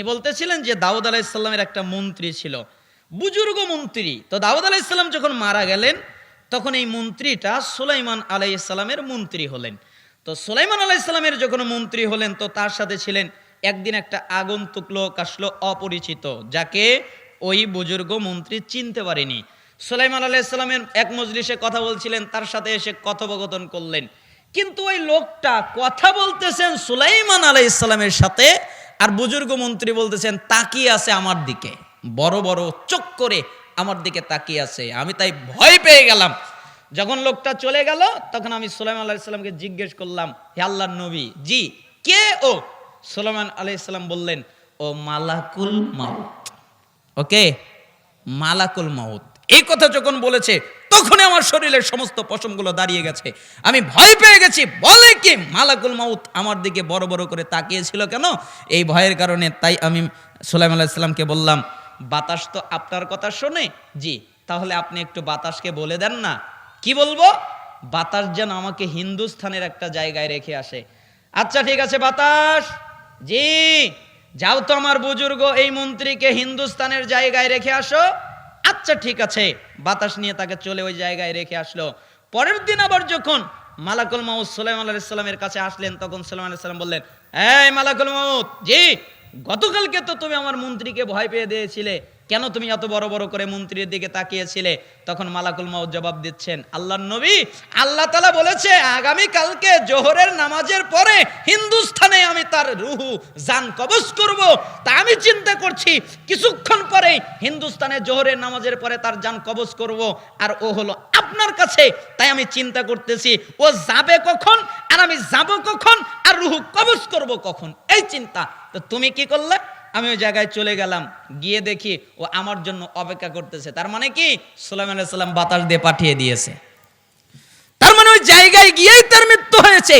তিনি বলতেছিলেন যে দাউদ আলাইসাল্লামের একটা মন্ত্রী ছিল। বুজুর্গ মন্ত্রী। তো দাউদ আলাইসাল্লাম যখন মারা গেলেন, তখন এই মন্ত্রীটা সুলাইমান আলাইসাল্লামের মন্ত্রী হলেন। তো সুলাইমান আলাইসাল্লামের যখন মন্ত্রী হলেন, তো তার সাথে ছিলেন একদিন একটা আগন্তুক লোক আসলো অপরিচিত, যাকে ওই বুজুর্গ মন্ত্রী চিনতে পারেনি। সুলাইমান আলাইসাল্লামের এক মজলিসে কথা বলছিলেন, তার সাথে এসে কথোপকথন করলেন। কিন্তু ওই লোকটা কথা বলতেছেন সুলাইমান আলাইসাল্লামের সাথে আর বুজুর্গ মন্ত্রী বলতেছেন, তাকিয়ে আছে আমার দিকে। বড় বড় চোখ করে আমার দিকে তাকিয়ে আছে। আমি তাই ভয় পেয়ে গেলাম। যখন লোকটা চলে গেল, তখন আমি সুলাইমান আলাইসাল্লামকে জিজ্ঞেস করলাম, হে আল্লাহ নবী, জি, কে ও? সুলাইমান আলাইসাল্লাম বললেন, ও মালাকুল মাউত। ওকে? মালাকুল মাউত। এই কথা যখন বলেছে, তখনই আমার শরীরের সমস্ত পশমগুলো দাঁড়িয়ে গেছে। আমি ভয় পেয়ে গেছি। বলে কি? মালাকুল মাউত আমার দিকে বড় বড় করে তাকিয়েছিল কেন? এই ভয়ের কারণে তাই আমি সুলাইম ইসলামকে বললাম, বাতাস তো আপনার কথা শোনে? জি, তাহলে আপনি একটু বাতাসকে বলে দেন না। কি বলব? বাতাস যেন আমাকে হিন্দুস্থানের একটা জায়গায় রেখে আসে। আচ্ছা ঠিক আছে, বাতাস। জি, যাও তো আমার বুজুর্গ, এই মন্ত্রীকে হিন্দুস্তানের জায়গায় রেখে আসো। আচ্ছা ঠিক আছে। বাতাস নিয়ে তাকে চলে ওই জায়গায় রেখে আসলো। পরের দিন আবার যখন মালাকুল মাউদ আল্লাহ আলাইসাল্লামের কাছে আসলেন, তখন সুলাইমান আলাইসাল্লাম বললেন, এই মালাকুল মাউদ জি, গতকালকে তো তুমি আমার মন্ত্রীকে ভয় পেয়ে দিয়েছিলে। কেন তুমি এত বড় বড় করে মন্ত্রীর দিকে তাকিয়েছিলে? তখন মালাকুল মাউদ জবাব দিচ্ছেন, আল্লাহর নবী, আল্লাহ তালা বলেছে, আগামী কালকে জোহরের নামাজের পরে হিন্দুস্থানে আমি তার রুহু, জান কবজ করব। তা আমি চিন্তা করছি, কিছুক্ষণ পরে হিন্দুস্তানে জোহরের নামাজের পরে তার জান কবজ করব। আর ও হলো আপনার কাছে। তাই আমি চিন্তা করতেছি, ও যাবে কখন, আর আমি যাব কখন, আর রুহু কবজ করব কখন? এই চিন্তা। তো তুমি কি করলে? আমি ওই জায়গায় চলে গেলাম, গিয়ে দেখি ও আমার জন্য অপেক্ষা করতেছে। তার মানে কি? সুলাইমান আলাইহিস সালাম বাতাস দিয়ে পাঠিয়ে দিয়েছে। তার মানে ওই জায়গায় গিয়েই তার মৃত্যু হয়েছে।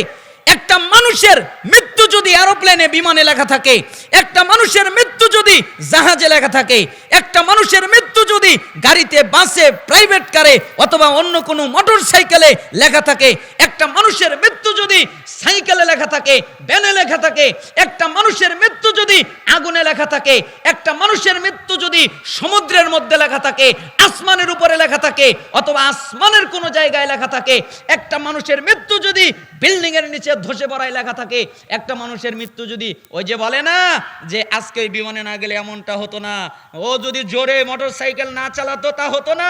একটা মানুষের মৃত্যু যদি এরোপ্লেনে বিমানে লেখা থাকে একটা মানুষের মৃত্যু যদি জাহাজে লেখা থাকে একটা মানুষের মৃত্যু যদি গাড়িতে বাসে প্রাইভেট কারে অথবা অন্য কোনো মোটর সাইকেলে লেখা থাকে একটা মানুষের মৃত্যু যদি সাইকেলে লেখা থাকে ব্যানে লেখা থাকে একটা মানুষের মৃত্যু যদি আগুনে লেখা থাকে একটা মানুষের মৃত্যু যদি সমুদ্রের মধ্যে লেখা থাকে আসমানের উপরে লেখা থাকে অথবা আসমানের কোনো জায়গায় লেখা থাকে একটা মানুষের মৃত্যু যদি বিল্ডিং এর নিচে ধসে পড়ায় লেখা থাকে একটা মানুষের মৃত্যু যদি ওই যে বলে না, যে আজকে বিমানে না গেলে এমনটা হতো না, ও যদি জোরে মোটর সাইকেল না চালাতো তা হতো না।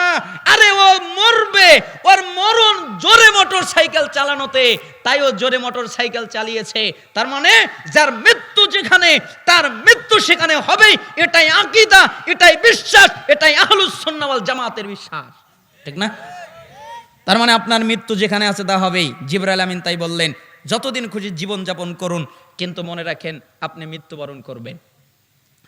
আরে ও মরবে, ওর মরণ জোরে মোটর সাইকেল চালানোতে, তাই ও জোরে মোটর সাইকেল চালিয়েছে। তার মানে যার মৃত্যু যেখানে, তার মৃত্যু সেখানে হবেই, এটাই আকিদা, এটাই বিশ্বাস, এটাই আহলুস সুন্নাহ জামাতের বিশ্বাস। ঠিক না? তার মানে আপনার মৃত্যু যেখানে আছে তা হবেই। জিবরাইল আমিন তাই বললেন যতদিন খুশি জীবনযাপন করুন কিন্তু মনে রাখেন আপনি মৃত্যুবরণ করবেন।